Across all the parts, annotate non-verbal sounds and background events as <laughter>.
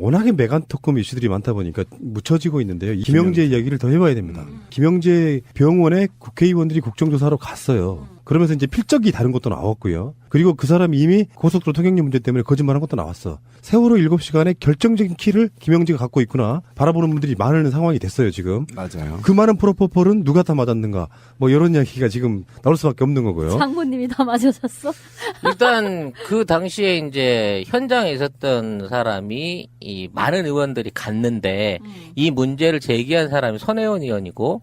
워낙에 메간토급 이슈들이 많다 보니까 묻혀지고 있는데요. 이 김영재 이야기를 더 해봐야 됩니다. 김영재 병원에 국회의원들이 국정조사하러 갔어요. 그러면서 이제 필적이 다른 것도 나왔고요. 그리고 그 사람이 이미 고속도로 통행료 문제 때문에 거짓말한 것도 나왔어. 세월호 7시간에 결정적인 키를 김영재가 갖고 있구나 바라보는 분들이 많은 상황이 됐어요 지금. 맞아요. 그 많은 프로포폴은 누가 다 맞았는가 뭐 이런 이야기가 지금 나올 수밖에 없는 거고요. 장모님이 다 맞으셨어? 일단 그 당시에 이제 현장에 있었던 사람이 이 많은 의원들이 갔는데 이 문제를 제기한 사람이 손혜원 의원이고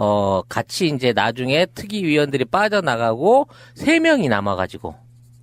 어 같이 이제 나중에 특위 위원들이 빠져나가고 세 명이 남아가지고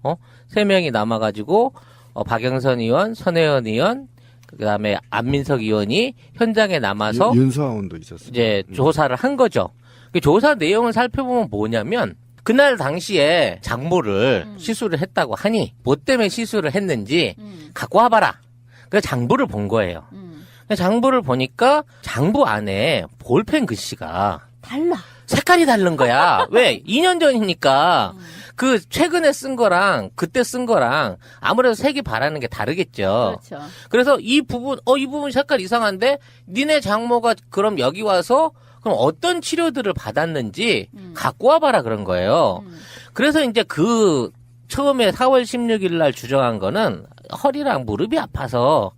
어세 명이 남아가지고 어 박영선 의원, 손혜원 의원 그다음에 안민석 의원이 현장에 남아서 윤- 윤서원도 있었어요. 이제 조사를 한 거죠. 그 조사 내용을 살펴보면 뭐냐면 그날 당시에 장부를 시술을 했다고 하니 뭐 때문에 시술을 했는지 음, 갖고 와봐라. 그 장부를 본 거예요. 음. 그 장부를 보니까 장부 안에 볼펜 글씨가 달라. 색깔이 다른 거야. 왜? 2년 전이니까 음. 그 최근에 쓴 거랑 그때 쓴 거랑 아무래도 색이 바라는 게 다르겠죠. 그렇죠. 그래서 이 부분, 어, 이 부분 색깔 이상한데, 니네 장모가 그럼 여기 와서, 그럼 어떤 치료들을 받았는지 음. 갖고 와봐라 그런 거예요. 음. 그래서 이제 그, 처음에 4월 16일 날 주장한 거는 허리랑 무릎이 아파서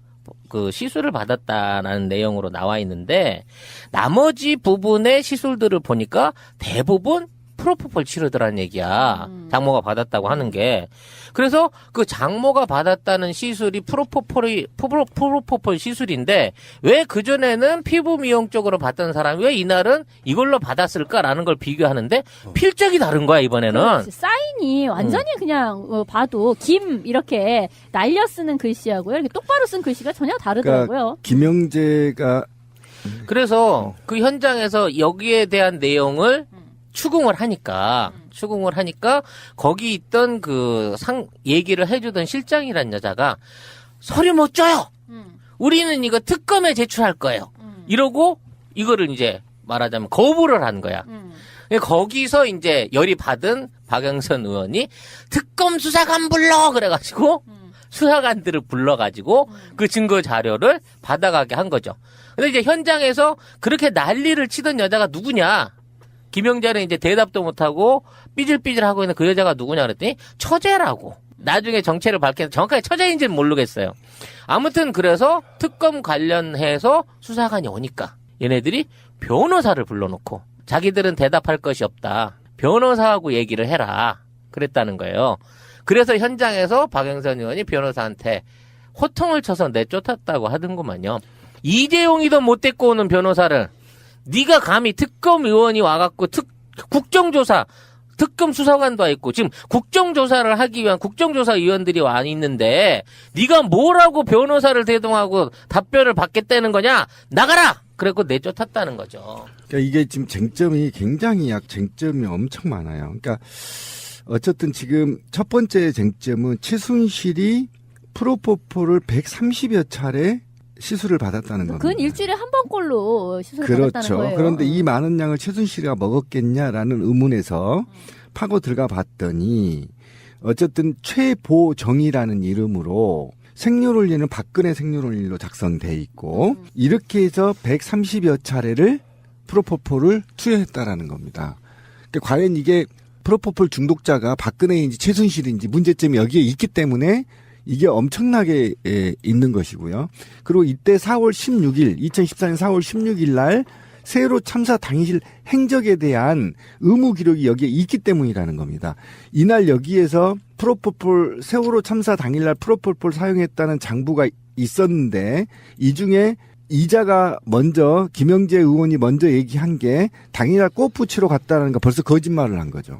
그 시술을 받았다라는 내용으로 나와 있는데, 나머지 부분의 시술들을 보니까 대부분 프로포폴 치료더라는 얘기야. 음. 장모가 받았다고 하는 게. 그래서 그 장모가 받았다는 시술이 프로포폴이, 프로, 프로포폴 시술인데, 왜 그전에는 피부 미용 쪽으로 받던 사람이 왜 이날은 이걸로 받았을까라는 걸 비교하는데, 필적이 다른 거야, 이번에는. 그렇지. 사인이 완전히 그냥 어, 봐도 김 이렇게 날려 쓰는 글씨하고요. 이렇게 똑바로 쓴 글씨가 전혀 다르더라고요. 김영재가 그래서 그 현장에서 여기에 대한 내용을 추궁을 하니까 추궁을 하니까 거기 있던 그 상 얘기를 해주던 실장이란 여자가 서류 못 줘요. 음, 우리는 이거 특검에 제출할 거예요. 음, 이러고 이거를 이제 말하자면 거부를 한 거야. 음. 거기서 이제 열이 받은 박영선 의원이 특검 수사관 불러 그래가지고 음. 수사관들을 불러가지고 그 증거 자료를 받아가게 한 거죠. 근데 이제 현장에서 그렇게 난리를 치던 여자가 누구냐? 김영자는 이제 대답도 못하고 삐질삐질하고 있는 그 여자가 누구냐 그랬더니 처제라고. 나중에 정체를 밝히는 정확하게 처제인지는 모르겠어요. 아무튼 그래서 특검 관련해서 수사관이 오니까 얘네들이 변호사를 불러놓고 자기들은 대답할 것이 없다. 변호사하고 얘기를 해라. 그랬다는 거예요. 그래서 현장에서 박영선 의원이 변호사한테 호통을 쳐서 내쫓았다고 하던구만요. 이재용이도 못 데리고 오는 변호사를 네가 감히 특검 의원이 와갖고 특 국정조사 특검 수사관도 와 있고 지금 국정조사를 하기 위한 국정조사 위원들이 와 있는데 네가 뭐라고 변호사를 대동하고 답변을 받겠다는 거냐 나가라 그래고 내쫓았다는 거죠. 그러니까 이게 지금 쟁점이 굉장히 약 쟁점이 엄청 많아요. 그러니까 어쨌든 지금 첫 번째 쟁점은 최순실이 프로포폴을 130여 차례 시술을 받았다는 겁니다. 그건 일주일에 한 번꼴로 시술을 받았다는 그렇죠. 거예요. 그런데 이 많은 양을 최순실이가 먹었겠냐라는 의문에서 파고 들어가 봤더니 어쨌든 최보정이라는 이름으로 생년월일은 박근혜 생년월일로 작성돼 있고 음. 이렇게 해서 130여 차례를 프로포폴을 투여했다라는 겁니다. 그러니까 과연 이게 프로포폴 중독자가 박근혜인지 최순실인지 문제점이 여기에 있기 때문에 이게 엄청나게 예, 있는 것이고요. 그리고 이때 4월 16일, 2014년 4월 16일 날 세월호 참사 당일 행적에 대한 의무 기록이 여기에 있기 때문이라는 겁니다. 이날 여기에서 프로포폴 세월호 참사 당일날 프로포폴 사용했다는 장부가 있었는데 이 중에 이자가 먼저 김영재 의원이 먼저 얘기한 게 당일날 골프 치러 갔다는 거 벌써 거짓말을 한 거죠.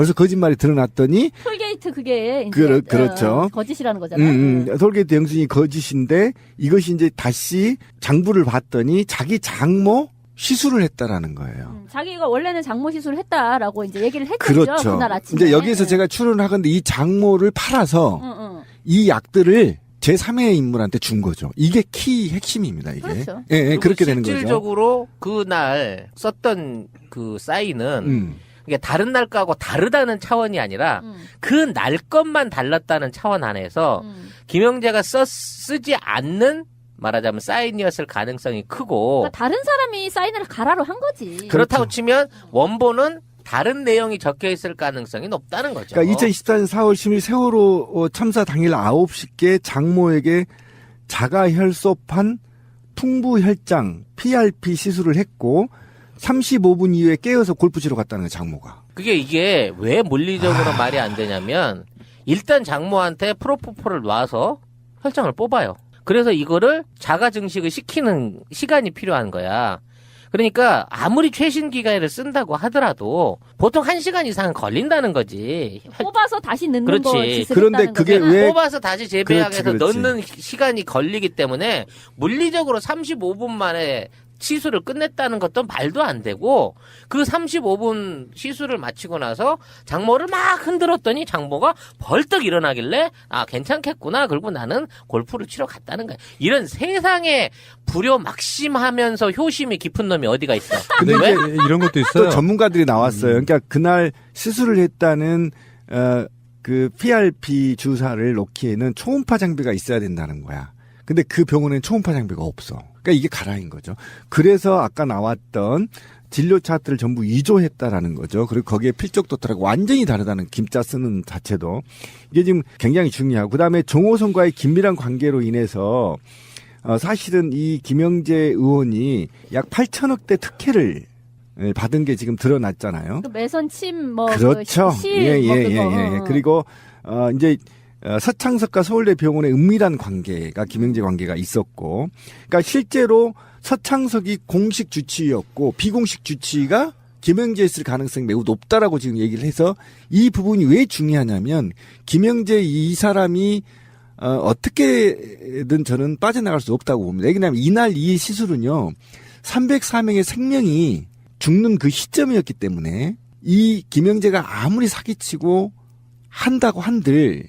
벌써 거짓말이 드러났더니 톨게이트 그게 이제 그렇- 그렇죠. 어, 거짓이라는 거잖아요. 음, 음, 톨게이트 영수증이 거짓인데 이것이 이제 다시 장부를 봤더니 자기 장모 시술을 했다라는 거예요. 음, 자기가 원래는 장모 시술을 했다라고 이제 얘기를 했죠. 그렇죠. 그날 아침에. 이제 여기에서 네. 제가 추론을 하건데 이 장모를 팔아서 응, 응. 이 약들을 제3의 인물한테 준 거죠. 이게 키 핵심입니다, 이게. 그렇죠. 예, 예, 그렇게 되는 거죠. 실질적으로 그날 썼던 그 사인은 음. 이게 다른 날 거하고 다르다는 차원이 아니라 음, 그날 것만 달랐다는 차원 안에서 음. 김영재가 써 쓰지 않는 말하자면 사인이었을 가능성이 크고 그러니까 다른 사람이 사인을 가라로 한 거지. 그렇다고 치면 원본은 다른 내용이 적혀 있을 가능성이 높다는 거죠. 그러니까 2014년 4월 10일 세월호 어, 참사 당일 9시께 장모에게 자가 혈소판 풍부혈장 PRP 시술을 했고 35분 이후에 깨어서 골프 치러 갔다는 거예요, 장모가. 그게 이게 왜 물리적으로 말이 안 되냐면 일단 장모한테 프로포폴을 놔서 혈장을 뽑아요. 그래서 이거를 자가 증식을 시키는 시간이 필요한 거야. 그러니까 아무리 최신 기가를 쓴다고 하더라도 보통 한 시간 이상은 걸린다는 거지. 뽑아서 다시 넣는 그렇지. 거 짓을 그런데 그게 거잖아. 왜- 뽑아서 다시 그렇지. 넣는 시간이 걸리기 때문에 물리적으로 35분 만에 시술을 끝냈다는 것도 말도 안 되고 그 35분 시술을 마치고 나서 장모를 막 흔들었더니 장모가 벌떡 일어나길래 아 괜찮겠구나 그리고 나는 골프를 치러 갔다는 거야 이런 세상에 불효 막심하면서 효심이 깊은 놈이 어디가 있어 근데 왜? 이제 이런 것도 또 있어요. 전문가들이 나왔어요. 음. 그러니까 그날 시술을 했다는 어, 그 PRP 주사를 놓기에는 초음파 장비가 있어야 된다는 거야. 근데 그 병원에는 초음파 장비가 없어. 그러니까 이게 가라인 거죠. 그래서 아까 나왔던 진료 차트를 전부 위조했다라는 거죠. 그리고 거기에 필적 도트라고 완전히 다르다는 김자 쓰는 자체도 이게 지금 굉장히 중요하고 그다음에 정호성과의 긴밀한 관계로 인해서 어, 사실은 이 김영재 의원이 약 8천억 대 특혜를 예, 받은 게 지금 드러났잖아요. 그 매선 침 뭐 그렇죠. 그 실, 예, 뭐 예, 그거. 예, 예. 어. 그리고, 어, 이제, 어, 서창석과 서울대 병원의 은밀한 관계가 김영재 관계가 있었고, 그러니까 실제로 서창석이 공식 주치의였고, 비공식 주치의가 김영재였을 가능성이 매우 높다라고 지금 얘기를 해서 이 부분이 왜 중요하냐면, 김영재 이 사람이 어, 어떻게든 저는 빠져나갈 수 없다고 봅니다. 왜냐하면 이날 이 시술은요, 304명의 생명이 죽는 그 시점이었기 때문에 이 김영재가 아무리 사기치고 한다고 한들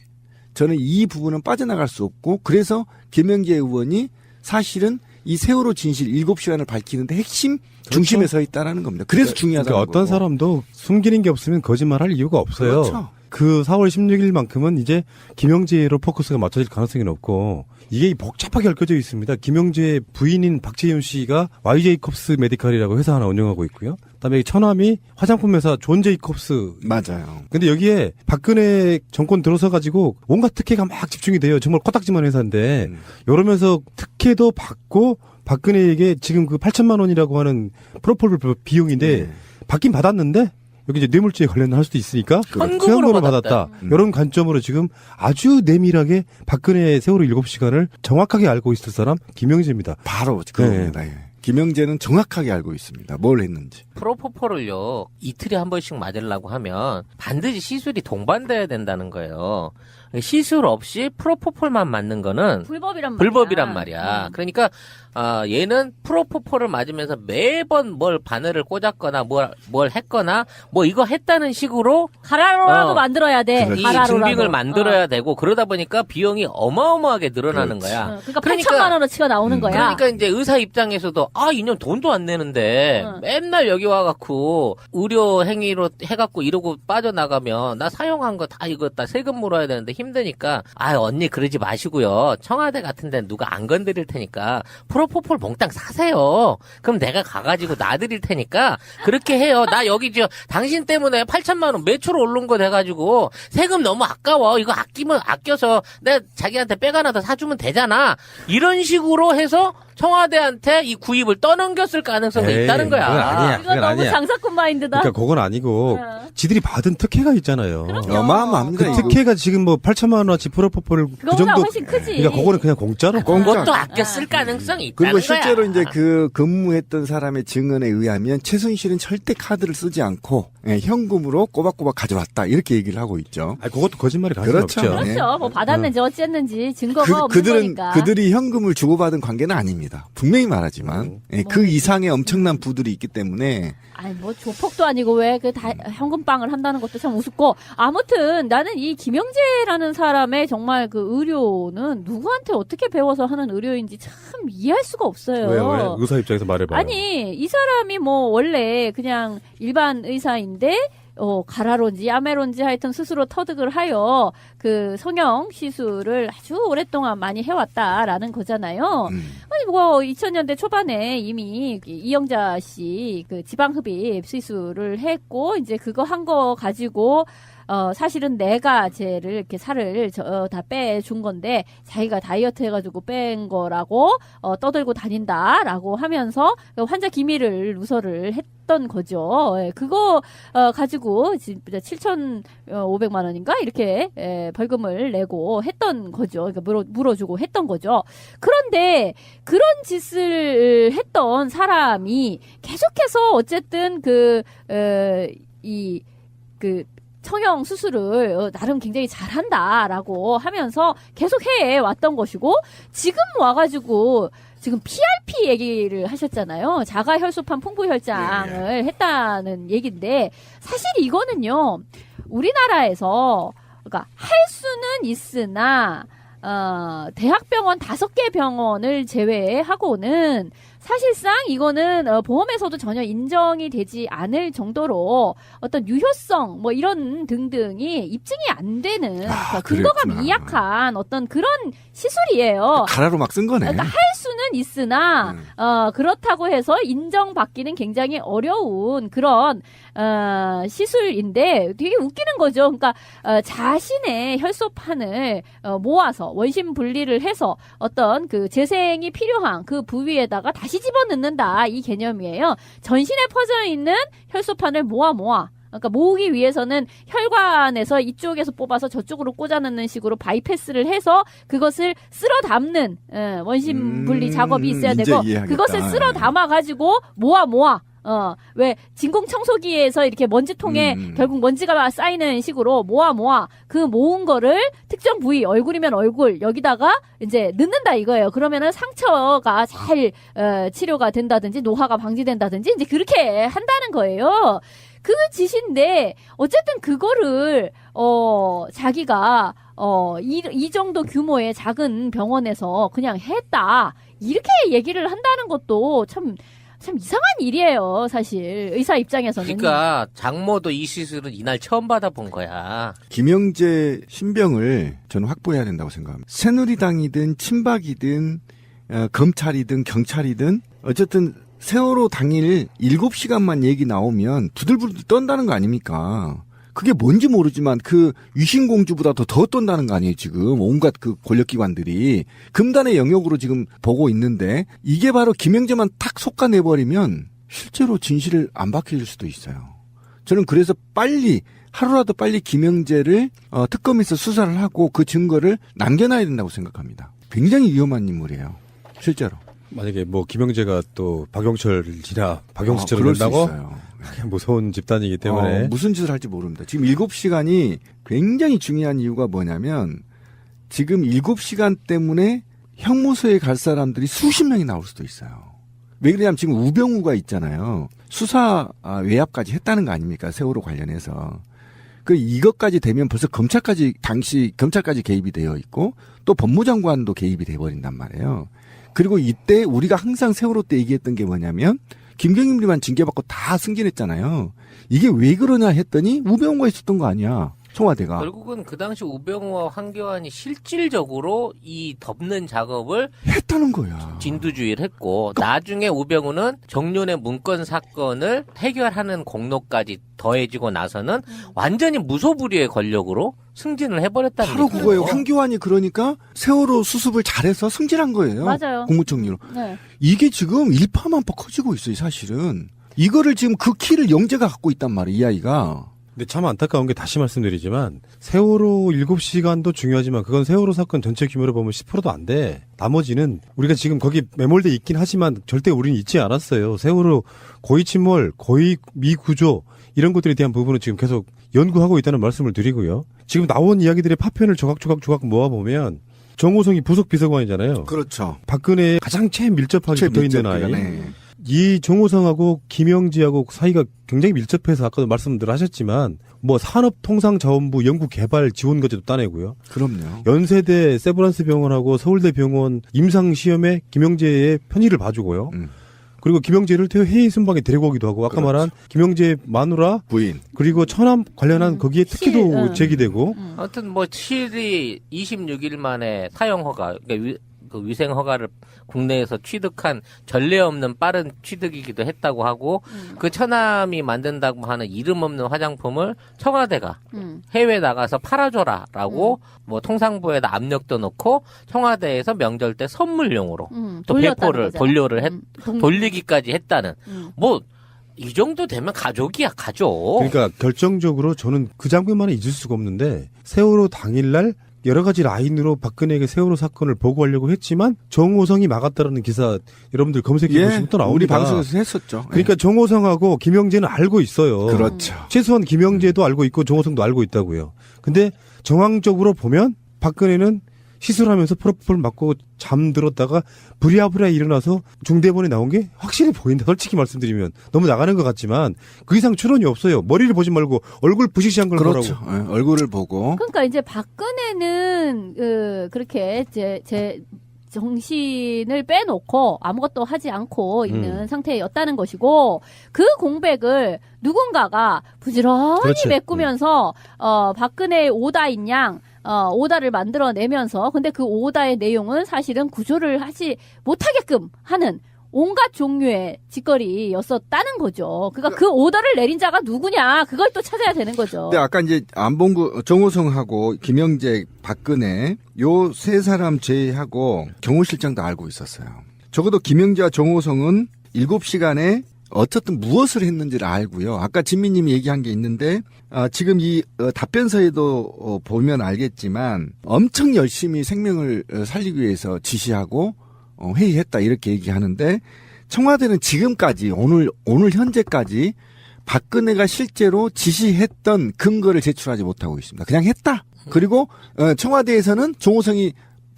저는 이 부분은 빠져나갈 수 없고 그래서 김영재 의원이 사실은 이 세월호 진실 7시간을 밝히는데 핵심 중심에 서 있다라는 겁니다. 그래서 중요하다는 그러니까 어떤 거고. 사람도 숨기는 게 없으면 거짓말할 이유가 없어요. 그렇죠. 그 4월 16일만큼은 이제 김영재로 포커스가 맞춰질 가능성이 높고 이게 복잡하게 얽혀져 있습니다. 김영재 부인인 박재윤 씨가 YJ컵스 메디칼이라고 회사 하나 운영하고 있고요. 그다음에 처남이 화장품 회사 존 제이컵스 맞아요. 근데 여기에 박근혜 정권 들어서 가지고 온갖 특혜가 막 집중이 돼요. 정말 코딱지만 회사인데 음. 이러면서 특혜도 받고 박근혜에게 지금 그 8천만 원이라고 하는 프로폴 비용인데 네. 받긴 받았는데 여기 이제 뇌물죄에 관련할 수도 있으니까 현금으로 수현금으로 받았다. 받았다. 음. 이런 관점으로 지금 아주 내밀하게 박근혜 세월호 7시간을 정확하게 알고 있을 사람 김영재입니다. 바로 그겁니다. 예. 김영재는 정확하게 알고 있습니다. 뭘 했는지. 프로포폴을요 이틀에 한 번씩 맞으려고 하면 반드시 시술이 동반돼야 된다는 거예요. 시술 없이 프로포폴만 맞는 거는 불법이란 말이야. 불법이란 말이야. 음. 그러니까 아 얘는 프로포폴을 맞으면서 매번 뭘 바늘을 꽂았거나 뭘 뭘 했거나 뭐 이거 했다는 식으로 가라로라도 어. 만들어야 돼. 이 가라로라도. 증빙을 만들어야 어. 되고 그러다 보니까 비용이 어마어마하게 늘어나는 그렇지. 거야. 어, 그러니까, 그러니까- 8천만 원어치가 나오는 음. 거야. 그러니까 이제 의사 입장에서도 아 이년 돈도 안 내는데 응. 맨날 여기 와갖고 의료 행위로 해갖고 이러고 빠져나가면 나 사용한 거 다 이거 다 세금 물어야 되는데 힘드니까 아 언니 그러지 마시고요 청와대 같은데 누가 안 건드릴 테니까 프로포폴 몽땅 사세요 그럼 내가 가가지고 놔드릴 테니까 그렇게 해요 나 여기 저 당신 때문에 8천만 원 매출 오른 거 돼가지고 세금 너무 아까워 이거 아끼면 아껴서 내가 자기한테 백 하나 더 사주면 되잖아 이런 식으로 해서 청와대한테 이 구입을 떠넘겼을 가능성도 에이, 있다는 거야. 그건 아니야. 이건 그건 너무 아니야. 장사꾼 마인드다. 그러니까 그건 아니고 어. 지들이 받은 특혜가 있잖아요. 그럼요. 어마어마합니다. 그 이거. 특혜가 지금 뭐 8 천만 원어치 프로포폴 그 그거보다 정도 훨씬 크지. 그러니까 그거는 그냥 공짜로 공짜. 그것도 아껴 쓸 가능성이 있다는 그리고 거야. 실제로 이제 그 근무했던 사람의 증언에 의하면 최순실은 절대 카드를 쓰지 않고 예, 현금으로 꼬박꼬박 가져왔다 이렇게 얘기를 하고 있죠. 아 그것도 거짓말이 가능 그렇죠. 없죠. 네. 그렇죠. 뭐 받았는지 어쨌는지 증거가 그, 없는 그들은 거니까. 그들이 현금을 주고받은 관계는 아닙니다. 분명히 말하지만 음. 예, 그 이상의 엄청난 부들이 있기 때문에 아니 뭐 조폭도 아니고 왜그 현금빵을 한다는 것도 참 우습고 아무튼 나는 이 김영재라는 사람의 정말 그 의료는 누구한테 어떻게 배워서 하는 의료인지 참 이해할 수가 없어요. 왜, 왜? 의사 입장에서 말해봐요. 아니 이 사람이 뭐 원래 그냥 일반 의사인데 어, 가라론지 야메론지 하여튼 스스로 터득을 하여 그 성형 시술을 아주 오랫동안 많이 해왔다라는 거잖아요. 음. 아니 뭐 2000년대 초반에 이미 이영자 씨 그 지방흡입 시술을 했고 이제 그거 한 거 가지고 어 사실은 내가 쟤를 이렇게 살을 저, 어, 다 빼준 건데 자기가 다이어트 해가지고 뺀 거라고 어 떠들고 다닌다라고 하면서 그 환자 기밀을 누설을 했던 거죠. 예, 그거 어 가지고 진짜 7,500만 원인가 이렇게 예, 벌금을 내고 했던 거죠. 그러니까 물어 물어주고 했던 거죠. 그런데 그런 짓을 했던 사람이 계속해서 어쨌든 그, 어, 이, 그, 성형 수술을 어, 나름 굉장히 잘한다라고 하면서 계속 해 왔던 것이고 지금 와가지고 지금 PRP 얘기를 하셨잖아요. 자가 혈소판 풍부 혈장을 했다는 얘기인데 사실 이거는요 우리나라에서 그러니까 할 수는 있으나 어, 대학병원 다섯 개 병원을 제외하고는 사실상 이거는 어, 보험에서도 전혀 인정이 되지 않을 정도로 어떤 유효성 뭐 이런 등등이 입증이 안 되는 그러니까 근거가 그랬구나. 미약한 어떤 그런 시술이에요. 가라로 막 쓴 거네. 그러니까 할 수는 있으나 음. 어 그렇다고 해서 인정받기는 굉장히 어려운 그런 어 시술인데 되게 웃기는 거죠. 그러니까 어, 자신의 혈소판을 어, 모아서 원심 분리를 해서 어떤 그 재생이 필요한 그 부위에다가 다시 집어넣는다 이 개념이에요. 전신에 퍼져 있는 혈소판을 모아 모아 그러니까 모으기 위해서는 혈관에서 이쪽에서 뽑아서 저쪽으로 꽂아넣는 식으로 바이패스를 해서 그것을 쓸어 담는 어, 원심 분리 음, 작업이 있어야 이제 되고 이해하겠다. 그것을 쓸어 담아 가지고 모아 모아 어, 왜, 진공 청소기에서 이렇게 먼지통에 음. 결국 먼지가 쌓이는 식으로 모아 모아 그 모은 거를 특정 부위, 얼굴이면 얼굴, 여기다가 이제 넣는다 이거예요. 그러면은 상처가 잘, 어, 치료가 된다든지 노화가 방지된다든지 이제 그렇게 한다는 거예요. 그 짓인데, 어쨌든 그거를, 어, 자기가, 어, 이, 이 정도 규모의 작은 병원에서 그냥 했다. 이렇게 얘기를 한다는 것도 참, 참 이상한 일이에요, 사실. 의사 입장에서는. 그러니까 장모도 이 시술은 이날 처음 받아본 거야. 김영재 신병을 저는 확보해야 된다고 생각합니다. 새누리당이든 친박이든 어, 검찰이든 경찰이든 어쨌든 세월호 당일 7시간만 얘기 나오면 부들부들 떤다는 거 아닙니까? 그게 뭔지 모르지만 그 위신공주보다도 더 떤다는 거 아니에요, 지금. 온갖 그 권력기관들이. 금단의 영역으로 지금 보고 있는데 이게 바로 김영재만 탁 솎아내버리면 실제로 진실을 안 밝힐 수도 있어요. 저는 그래서 빨리 하루라도 빨리 김영재를 어, 특검에서 수사를 하고 그 증거를 남겨놔야 된다고 생각합니다. 굉장히 위험한 인물이에요. 실제로. 만약에 뭐 김영재가 또 박영철이나 박영수처럼 아, 된다고 무서운 집단이기 때문에 어, 무슨 짓을 할지 모릅니다. 지금 7시간이 굉장히 중요한 이유가 뭐냐면 지금 7시간 때문에 형무소에 갈 사람들이 수십 명이 나올 수도 있어요. 왜 그러냐면 지금 우병우가 있잖아요. 수사 아, 외압까지 했다는 거 아닙니까? 세월호 관련해서. 그 이것까지 되면 벌써 검찰까지 당시 검찰까지 개입이 되어 있고 또 법무장관도 개입이 돼 버린단 말이에요. 그리고 이때 우리가 항상 세월호 때 얘기했던 게 뭐냐면 김경임리만 징계받고 다 승진했잖아요. 이게 왜 그러냐 했더니 우병우가 있었던 거 아니야. 청와대가. 결국은 그 당시 우병우와 황교안이 실질적으로 이 덮는 작업을 했다는 거야. 진두주의를 했고 나중에 우병우는 정윤의 문건 사건을 해결하는 공로까지 더해지고 나서는 완전히 무소불위의 권력으로 승진을 해버렸다는 바로 얘기죠. 그거예요. 황교안이 그러니까 세월호 수습을 잘해서 승진한 거예요. 맞아요. 국무총리로. 네. 이게 지금 일파만파 커지고 있어요, 사실은. 이거를 지금 그 키를 영재가 갖고 있단 말이에요, 이 아이가. 근데 참 안타까운 게 다시 말씀드리지만 세월호 7시간도 중요하지만 그건 세월호 사건 전체 규모로 보면 10%도 안 돼. 나머지는 우리가 지금 거기 매몰돼 있긴 하지만 절대 우리는 잊지 않았어요. 세월호 고의 침몰, 고의 미구조 이런 것들에 대한 부분은 지금 계속 연구하고 있다는 말씀을 드리고요. 지금 나온 이야기들의 파편을 조각조각 모아보면 정호성이 부속 비서관이잖아요. 그렇죠. 박근혜에 가장 최 밀접하게 붙어 있는 아이. 네. 이 정호성하고 김영지하고 사이가 굉장히 밀접해서 아까도 말씀들 하셨지만 뭐 산업통상자원부 연구개발 지원과제도 따내고요. 그럼요. 연세대 세브란스 병원하고 서울대 병원 임상 시험에 김영재의 편의를 봐주고요. 음. 그리고 김영재를 회의 순방에 데리고 오기도 하고 아까 그렇죠. 말한 김영재 마누라 부인. 그리고 처남 관련한 음, 거기에 특혜도 실, 음. 제기되고 음. 아무튼 뭐 실이 26일 만에 사용 허가, 그러니까 위, 그 위생 허가를 국내에서 취득한 전례 없는 빠른 취득이기도 했다고 하고 음. 그 처남이 만든다고 하는 이름 없는 화장품을 청와대가 음. 해외 나가서 팔아줘라라고 뭐 통상부에다 압력도 넣고 청와대에서 명절 때 선물용으로 음. 또 배포를 거잖아. 돌려를 했, 음. 동- 돌리기까지 했다는 음. 뭐이 정도 되면 가족이야 가족. 그러니까 결정적으로 저는 그 장면만은 잊을 수가 없는데 세월호 당일날 여러 가지 라인으로 박근혜에게 세월호 사건을 보고하려고 했지만 정호성이 막았다라는 기사 여러분들 검색해 보시면 또 나옵니다. 우리 방송에서 했었죠. 그러니까 정호성하고 김영재는 알고 있어요. 예. 그렇죠. 최소한 김영재도 알고 있고 정호성도 알고 있다고요. 근데 정황적으로 보면 박근혜는 시술하면서 프로포폴 맞고 잠들었다가 부랴부랴 일어나서 중대본에 나온 게 확실히 보인다. 솔직히 말씀드리면 너무 나가는 것 같지만 그 이상 추론이 없어요. 머리를 보지 말고 얼굴 부시시한 걸 그렇죠. 보라고. 예, 얼굴을 보고 그러니까 이제 박근혜는 그 그렇게 제, 제 정신을 빼놓고 아무것도 하지 않고 있는 음. 상태였다는 것이고 그 공백을 누군가가 부지런히 그렇지. 메꾸면서 어 박근혜의 오다인 양 어, 오다를 만들어내면서 근데 그 오다의 내용은 사실은 구조를 하지 못하게끔 하는 온갖 종류의 짓거리였었다는 거죠. 그러니까 그 오다를 내린 자가 누구냐 그걸 또 찾아야 되는 거죠. 근데 아까 이제 안봉구 정호성하고 김영재, 박근혜 요 세 사람 제외하고 경호실장도 알고 있었어요. 적어도 김영재와 정호성은 7시간에 어쨌든 무엇을 했는지를 알고요. 아까 진미님이 얘기한 게 있는데 아, 지금 이 어, 답변서에도 어, 보면 알겠지만 엄청 열심히 생명을 어, 살리기 위해서 지시하고 어, 회의했다 이렇게 얘기하는데 청와대는 지금까지 오늘 오늘 현재까지 박근혜가 실제로 지시했던 근거를 제출하지 못하고 있습니다. 그냥 했다. 그리고 어, 청와대에서는 정호성이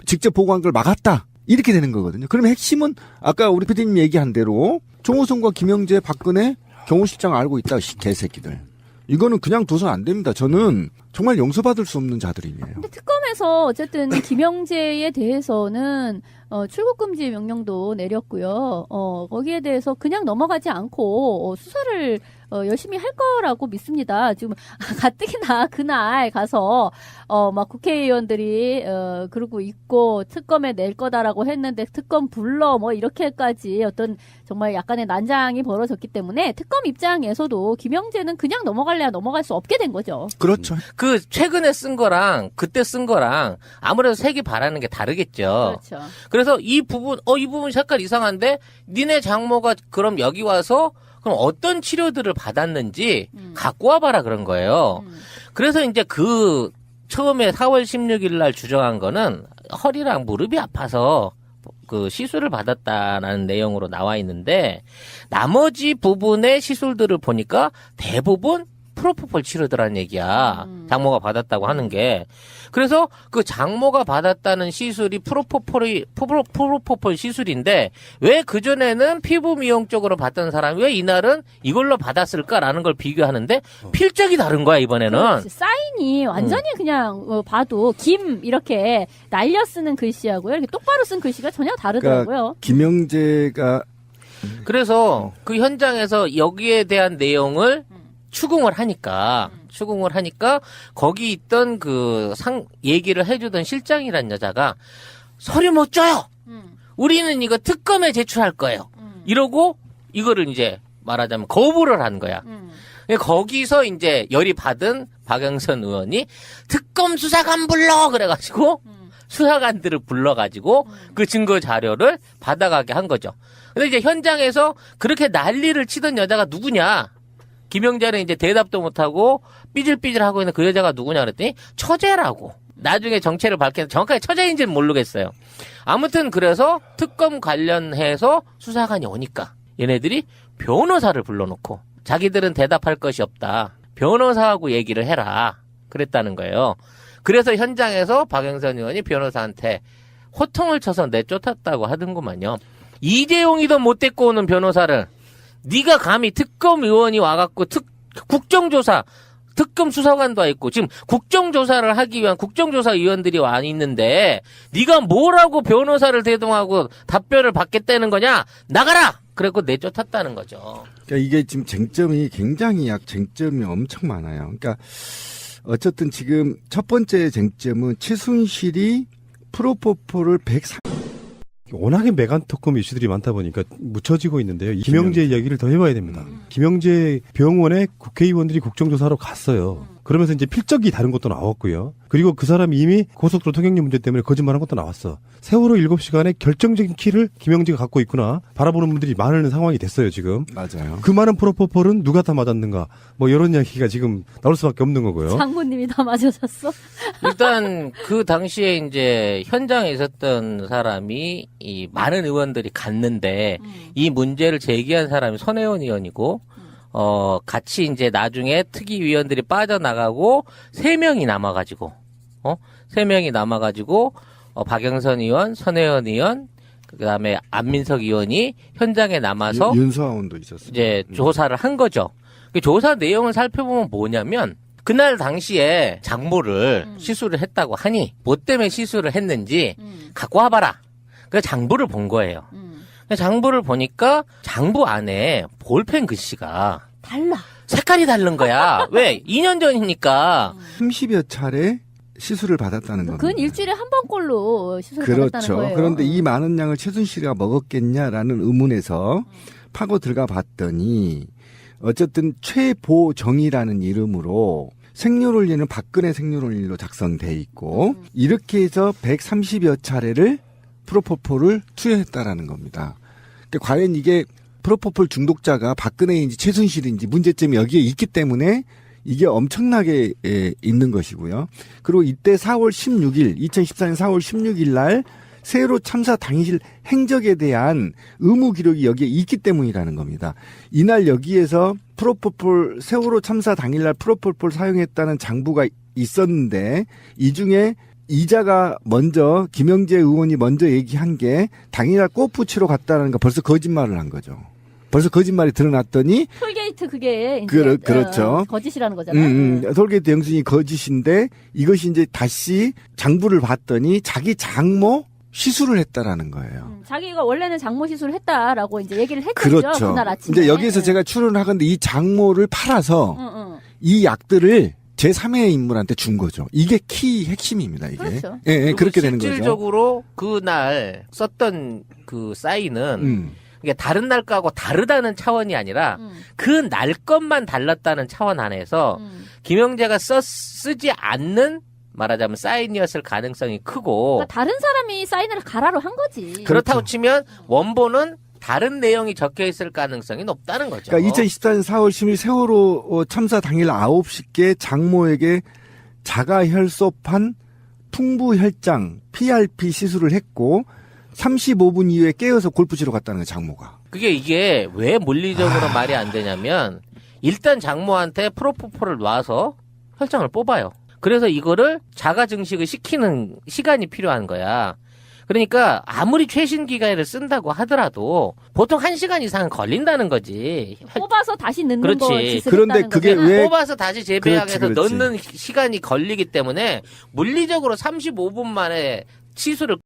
직접 보고한 걸 막았다. 이렇게 되는 거거든요. 그러면 핵심은 아까 우리 PD님 얘기한 대로 정호성과 김영재, 박근혜 경호실장 알고 있다. 이 개새끼들. 이거는 그냥 둬선 안 됩니다. 저는 정말 용서받을 수 없는 자들이에요. 근데 특검에서 어쨌든 <laughs> 김영재에 대해서는 어, 출국 금지 명령도 내렸고요. 어, 거기에 대해서 그냥 넘어가지 않고 어, 수사를 어, 열심히 할 거라고 믿습니다. 지금 <laughs> 가뜩이나 그날 가서 어, 막 국회의원들이 어, 그러고 있고 특검에 낼 거다라고 했는데 특검 불러 뭐 이렇게까지 어떤 정말 약간의 난장이 벌어졌기 때문에 특검 입장에서도 김영재는 그냥 넘어갈래야 넘어갈 수 없게 된 거죠. 그렇죠. 그 최근에 쓴 거랑 그때 쓴 거랑 아무래도 색이 바라는 게 다르겠죠. 그렇죠. 그래서 이 부분 어 이 부분 색깔 이상한데 니네 장모가 그럼 여기 와서 그럼 어떤 치료들을 받았는지 음. 갖고 와봐라 그런 거예요. 음. 그래서 이제 그 처음에 4월 16일 날 주장한 거는 허리랑 무릎이 아파서 그 시술을 받았다라는 내용으로 나와 있는데 나머지 부분의 시술들을 보니까 대부분 프로포폴 치료더라는 얘기야. 음. 장모가 받았다고 하는 게. 그래서 그 장모가 받았다는 시술이 프로포폴이 프로, 프로포폴 시술인데 왜 그전에는 피부 미용 쪽으로 받던 사람이 왜 이날은 이걸로 받았을까라는 걸 비교하는데 필적이 다른 거야 이번에는. 그렇지. 사인이 완전히 그냥 어, 봐도 김 이렇게 날려 쓰는 글씨하고요. 이렇게 똑바로 쓴 글씨가 전혀 다르더라고요. 김영재가 그래서 그 현장에서 여기에 대한 내용을 추궁을 하니까 추궁을 하니까 거기 있던 그 상 얘기를 해주던 실장이란 여자가 서류 못 줘요. 음, 우리는 이거 특검에 제출할 거예요. 음, 이러고 이거를 이제 말하자면 거부를 한 거야. 음. 거기서 이제 열이 받은 박영선 의원이 특검 수사관 불러 그래가지고 음. 수사관들을 불러가지고 그 증거 자료를 받아가게 한 거죠. 근데 이제 현장에서 그렇게 난리를 치던 여자가 누구냐? 김영자는 이제 대답도 못하고 삐질삐질하고 있는 그 여자가 누구냐 그랬더니 처제라고. 나중에 정체를 밝히는 정확하게 처제인지는 모르겠어요. 아무튼 그래서 특검 관련해서 수사관이 오니까 얘네들이 변호사를 불러놓고 자기들은 대답할 것이 없다. 변호사하고 얘기를 해라. 그랬다는 거예요. 그래서 현장에서 박영선 의원이 변호사한테 호통을 쳐서 내쫓았다고 하던구만요. 이재용이도 못 데리고 오는 변호사를 네가 감히 특검 의원이 와갖고 특 국정조사 특검 수사관도 와 있고 지금 국정조사를 하기 위한 국정조사 위원들이 와 있는데 네가 뭐라고 변호사를 대동하고 답변을 받겠다는 거냐 나가라 그래고 내쫓았다는 거죠. 그러니까 이게 지금 쟁점이 굉장히 약 쟁점이 엄청 많아요. 그러니까 어쨌든 지금 첫 번째 쟁점은 최순실이 프로포폴을 103 워낙에 메간 토큰 이슈들이 많다 보니까 묻혀지고 있는데요. 이 김영재 이야기를 더 해봐야 됩니다. 김영재 병원에 국회의원들이 국정조사하러 갔어요. 그러면서 이제 필적이 다른 것도 나왔고요. 그리고 그 사람이 이미 고속도로 통행료 문제 때문에 거짓말한 것도 나왔어. 세월호 7시간에 결정적인 키를 김영재가 갖고 있구나 바라보는 분들이 많은 상황이 됐어요 지금. 맞아요. 그 많은 프로포폴은 누가 다 맞았는가 뭐 이런 이야기가 지금 나올 수밖에 없는 거고요. 장모님이 다 맞으셨어? 일단 그 당시에 이제 현장에 있었던 사람이 이 많은 의원들이 갔는데 이 문제를 제기한 사람이 손혜원 의원이고 어 같이 이제 나중에 특위 위원들이 빠져나가고 세 명이 남아가지고 어세 명이 남아가지고 어 박영선 의원, 손혜원 의원 그다음에 안민석 의원이 현장에 남아서 윤- 윤수아원도 있었어요. 이제 조사를 한 거죠. 그 조사 내용을 살펴보면 뭐냐면 그날 당시에 장부를 음. 시술을 했다고 하니 뭐 때문에 시술을 했는지 음, 갖고 와봐라. 그 장부를 본 거예요. 음. 그 장부를 보니까 장부 안에 볼펜 글씨가 달라. 색깔이 다른 거야. <laughs> 왜? 2년 전이니까. 30여 차례 시술을 받았다는 겁니다. 그건 일주일에 한 번꼴로 시술 받았다는 그렇죠. 거예요. 그런데 이 많은 양을 최순실이가 먹었겠냐라는 의문에서 파고 들어가 봤더니 어쨌든 최보정이라는 이름으로 생년월일은 박근혜 생년월일로 작성돼 있고 음. 이렇게 해서 130여 차례를 프로포폴을 투여했다라는 겁니다. 그러니까 과연 이게 프로포폴 중독자가 박근혜인지 최순실인지 문제점이 여기에 있기 때문에 이게 엄청나게 예, 있는 것이고요. 그리고 이때 4월 16일, 2014년 4월 16일 날 세월호 참사 당일 행적에 대한 의무 기록이 여기에 있기 때문이라는 겁니다. 이날 여기에서 프로포폴 세월호 참사 당일날 프로포폴 사용했다는 장부가 있었는데 이 중에 이자가 먼저 김영재 의원이 먼저 얘기한 게 당일날 꽃 붙이러 갔다는 거 벌써 거짓말을 한 거죠. 벌써 거짓말이 드러났더니 톨게이트 그게 그렇- 그렇죠. 어, 거짓이라는 거잖아요. 음, 음, 톨게이트 영순이 거짓인데 이것이 이제 다시 장부를 봤더니 자기 장모 시술을 했다라는 거예요. 음, 자기가 원래는 장모 시술을 했다라고 이제 얘기를 했죠. 그렇죠. 그날 아침에. 이제 여기에서 제가 추론을 하건데 이 장모를 팔아서. 이 약들을 제3의 인물한테 준 거죠. 이게 키 핵심입니다, 이게. 그렇죠. 예, 예, 그렇게 되는 거죠. 실질적으로 그날 썼던 그 사인은 음. 이게 다른 날 거하고 다르다는 차원이 아니라 음, 그날 것만 달랐다는 차원 안에서 음. 김영재가 써 쓰지 않는 말하자면 사인이었을 가능성이 크고 그러니까 다른 사람이 사인을 가라로 한 거지. 그렇다고 치면 원본은 다른 내용이 적혀 있을 가능성이 높다는 거죠. 그러니까 2014년 4월 10일 세월호 어, 참사 당일 9시께 장모에게 자가 혈소판 풍부혈장 PRP 시술을 했고 35분 이후에 깨어서 골프 치러 갔다는 거예요, 장모가. 그게 이게 왜 물리적으로 아. 말이 안 되냐면 일단 장모한테 프로포폴을 놔서 혈장을 뽑아요. 그래서 이거를 자가 증식을 시키는 시간이 필요한 거야. 그러니까 아무리 최신 기가를 쓴다고 하더라도 보통 한 시간 이상은 걸린다는 거지. 뽑아서 다시 넣는 그렇지. 거 짓을 그런데 했다는 그게 거잖아. 왜- 뽑아서 다시 재배양해서 그렇지, 그렇지. 넣는 시간이 걸리기 때문에 물리적으로 35분 만에 치수를